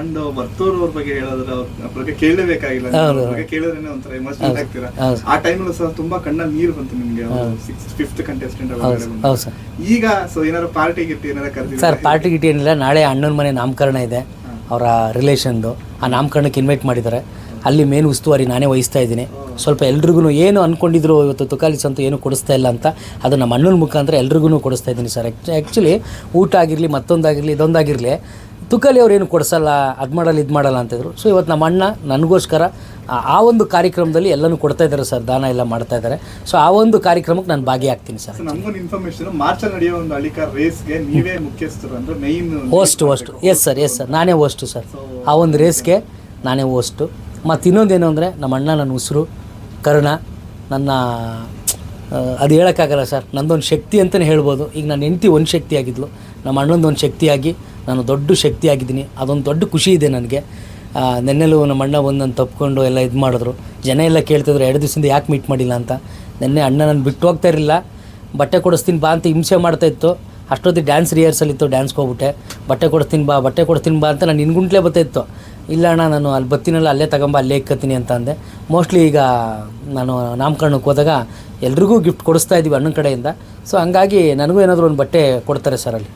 And ಬರ್ತೋರ್ ಅವ್ರ ಬಗ್ಗೆ ಹೇಳಿದ್ರೆ ಅವ್ರ ಬಗ್ಗೆ ಕೇಳಲೇಬೇಕಾಗಿಲ್ಲ. ಅವ್ರ ಬಗ್ಗೆ ಕೇಳಿದ್ರೆ ಒಂಥರ ಎಮೋಷನಲ್ ಆಗ್ತೀರಾ? ಆ ಟೈಮಲ್ಲೂ ಸಹ ತುಂಬಾ ಕಣ್ಣಲ್ಲಿ ನೀರು ಬಂತು ನಿಮ್ಗೆ ಫಿಫ್ತ್ ಕಂಟೆಸ್ಟೆಂಟ್ ಹೌದು ಹೌದು ಸರ್. ಈಗ ಸೊ ಏನಾದ್ರು ಪಾರ್ಟಿ ಗಿಟ್ಟಿ ಏನಾರ ಕರೆದಿಲ್ಲ ಸರ್ ಪಾರ್ಟಿ ಗಿಟ್ಟಿ ಏನಿಲ್ಲ ನಾಳೆ ಅಣ್ಣನ ಮನೆ ನಾಮಕರಣ ಇದೆ ಅವರ ರಿಲೇಷನ್ದು ಆ ನಾಮಕರಣಕ್ಕೆ ಇನ್ವೈಟ್ ಮಾಡಿದ್ದಾರೆ. ಅಲ್ಲಿ ಮೇನ್ ಉಸ್ತುವಾರಿ ನಾನೇ ವಹಿಸ್ತಾ ಇದ್ದೀನಿ. ಸ್ವಲ್ಪ ಎಲ್ರಿಗೂ ಏನು ಅಂದ್ಕೊಂಡಿದ್ರು ಇವತ್ತು ತುಕಾಲಿ ಸಂತು ಏನು ಕೊಡಿಸ್ತಾ ಇಲ್ಲ ಅಂತ ಅದು ನಮ್ಮ ಅಣ್ಣನ ಮುಖಾಂತರ ಎಲ್ರಿಗೂ ಕೊಡಿಸ್ತಾ ಇದ್ದೀನಿ ಸರ್. ಆ್ಯಕ್ಚುಲಿ ಊಟ ಆಗಿರಲಿ ಮತ್ತೊಂದಾಗಿರಲಿ ಇದೊಂದಾಗಿರಲಿ ತುಕಾಲಿ ಅವ್ರು ಏನು ಕೊಡಿಸಲ್ಲ ಅದು ಮಾಡಲ್ಲ ಇದು ಮಾಡಲ್ಲ ಅಂತಿದ್ರು ಸೊ ಇವತ್ತು ನಮ್ಮ ಅಣ್ಣ ನನಗೋಸ್ಕರ ಆ- ಒಂದು ಕಾರ್ಯಕ್ರಮದಲ್ಲಿ ಎಲ್ಲನೂ ಕೊಡ್ತಾ ಇದ್ದಾರೆ ಸರ್ ದಾನ ಎಲ್ಲ ಮಾಡ್ತಾ ಇದ್ದಾರೆ ಸೊ ಆ ಒಂದು ಕಾರ್ಯಕ್ರಮಕ್ಕೆ ನಾನು ಭಾಗಿಯಾಗ್ತೀನಿ ಸರ್. ನಮಗೊಂದು ಇನ್ಫಾರ್ಮೇಶನ್ ಮಾರ್ಚ್ ನಡೆಯೋ ಒಂದು ಅಳಿಕ ರೇಸ್ಗೆ ನೀವೇ ಮುಖ್ಯಸ್ಥರು ಅಂದ್ರೆ main host host yes sir yes sir ನಾನೇ ಹೋಸ್ಟು ಸರ್. ಆ ಒಂದು ರೇಸ್ಗೆ ನಾನೇ ಹೋಸ್ಟು ಮತ್ತು ಇನ್ನೊಂದೇನು ಅಂದರೆ ನಮ್ಮ ಅಣ್ಣ ನನ್ನ ಉಸಿರು ಕರ್ಣ ನನ್ನ ಅದು ಹೇಳೋಕ್ಕಾಗಲ್ಲ ಸರ್. ನಂದೊಂದು ಶಕ್ತಿ ಅಂತಲೇ ಹೇಳ್ಬೋದು. ಈಗ ನನ್ನ ಹೆಂಡತಿ ಒಂದು ಶಕ್ತಿಯಾಗಿದ್ಲು. ನಮ್ಮ ಅಣ್ಣಂದು ಒಂದು ಶಕ್ತಿಯಾಗಿ ನಾನು ದೊಡ್ಡ ಶಕ್ತಿ ಆಗಿದ್ದೀನಿ ಅದೊಂದು ದೊಡ್ಡ ಖುಷಿ ಇದೆ ನನಗೆ. ನೆನ್ನೆಲ್ಲೂ ನಮ್ಮ ಅಣ್ಣ ಬಂದು ನಾನು ತಪ್ಕೊಂಡು ಎಲ್ಲ ಇದು ಮಾಡಿದ್ರು. ಜನ ಎಲ್ಲ ಕೇಳ್ತಿದ್ರು, ಎರಡು ದಿವಸದಿಂದ ಯಾಕೆ ಮೀಟ್ ಮಾಡಿಲ್ಲ ಅಂತ. ನೆನ್ನೆ ಅಣ್ಣ ನಾನು ಬಿಟ್ಟು ಹೋಗ್ತಾ ಇರಲಿಲ್ಲ. ಬಟ್ಟೆ ಕೊಡಿಸ್ತೀನಿ ಬಾ ಅಂತ ಹಿಂಸೆ ಮಾಡ್ತಾ ಇತ್ತು. ಅಷ್ಟೊತ್ತಿಗೆ ಡ್ಯಾನ್ಸ್ ರಿಹರ್ಸಲ್ ಇತ್ತು ಡ್ಯಾನ್ಸ್ಗೆ ಹೋಗ್ಬಿಟ್ಟೆ. ಬಟ್ಟೆ ಕೊಡಿಸ್ತೀನಿ ಬಾ, ಬಟ್ಟೆ ಕೊಡ್ತೀನಿ ಬಾ ಅಂತ ನಾನು ನಿನ್ಗುಂಟ್ಲೇ ಬರ್ತಾಯಿತ್ತು ಇಲ್ಲ ಅಣ್ಣ, ನಾನು ಅಲ್ಲಿ ಬರ್ತೀನಲ್ಲ ಅಲ್ಲೇ ತಗೊಂಬ, ಅಲ್ಲೇ ಇಕ್ಕತ್ತೀನಿ ಅಂತ ಅಂದೆ. ಮೋಸ್ಟ್ಲಿ ಈಗ ನಾನು ನಾಮಕರಣಕ್ಕೆ ಹೋದಾಗ ಎಲ್ರಿಗೂ ಗಿಫ್ಟ್ ಕೊಡಿಸ್ತಾ ಇದ್ದೀವಿ ಅಣ್ಣನ ಕಡೆಯಿಂದ. ಸೊ ಹಂಗಾಗಿ ನನಗೂ ಏನಾದರೂ ಒಂದು ಬಟ್ಟೆ ಕೊಡ್ತಾರೆ ಸರ್ ಅಲ್ಲಿ.